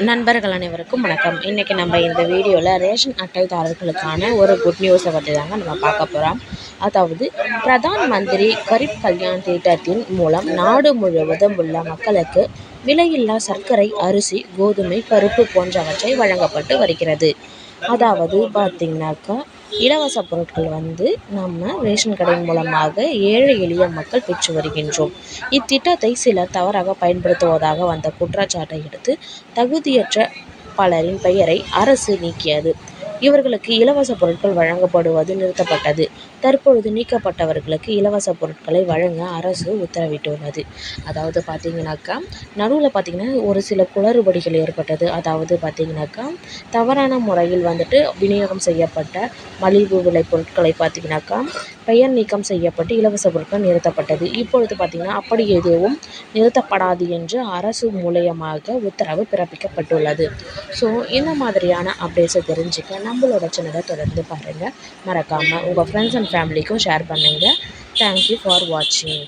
நண்பர்கள் அனைவருக்கும் வணக்கம். இன்றைக்கி நம்ம இந்த வீடியோவில் ரேஷன் அட்டைதாரர்களுக்கான ஒரு குட் நியூஸை பற்றி தாங்க நம்ம பார்க்க போகிறோம் அதாவது பிரதான் மந்திரி கரீப் கல்யாண் திட்டத்தின் மூலம் நாடு முழுவதும் உள்ள மக்களுக்கு விலையில்லா சர்க்கரை அரிசி கோதுமை பருப்பு போன்றவற்றை வழங்கப்பட்டு வருகிறது. அதாவது பார்த்திங்கனாக்கா இலவச பொருட்கள் வந்து நம்ம ரேஷன் கடை மூலமாக ஏழை எளிய மக்கள் பெற்று வருகின்றோம். இத்திட்டத்தை சிலர் தவறாக பயன்படுத்துவதாக வந்த குற்றச்சாட்டை எடுத்து தகுதியற்ற பலரின் பெயரை அரசு நீக்கியது. இவர்களுக்கு இலவச பொருட்கள் வழங்கப்படுவது நிறுத்தப்பட்டது. தற்பொழுது நீக்கப்பட்டவர்களுக்கு இலவச பொருட்களை வழங்க அரசு உத்தரவிட்டுள்ளது. அதாவது பார்த்தீங்கன்னாக்கா நடுவில் பார்த்தீங்கன்னா ஒரு சில குளறுபடிகள் ஏற்பட்டது. அதாவது பார்த்தீங்கன்னாக்கா தவறான முறையில் வந்துட்டு விநியோகம் செய்யப்பட்ட மலிவு விலை பொருட்களை பார்த்தீங்கன்னாக்கா பெயர் நீக்கம் செய்யப்பட்டு இலவச பொருட்கள் நிறுத்தப்பட்டது. இப்பொழுது பார்த்தீங்கன்னா அப்படி எதுவும் நிறுத்தப்படாது என்று அரசு மூலியமாக உத்தரவு பிறப்பிக்கப்பட்டுள்ளது. ஸோ இந்த மாதிரியான அப்டேட்ஸை தெரிஞ்சுக்க நம்மளோட சேனலை தொடர்ந்து பாருங்கள் மறக்காமல் உங்கள் ஃப்ரெண்ட்ஸ் அண்ட் ஃபேமிலிக்கும் ஷேர் பண்ணுங்கள் தேங்க்யூ ஃபார் வாட்சிங்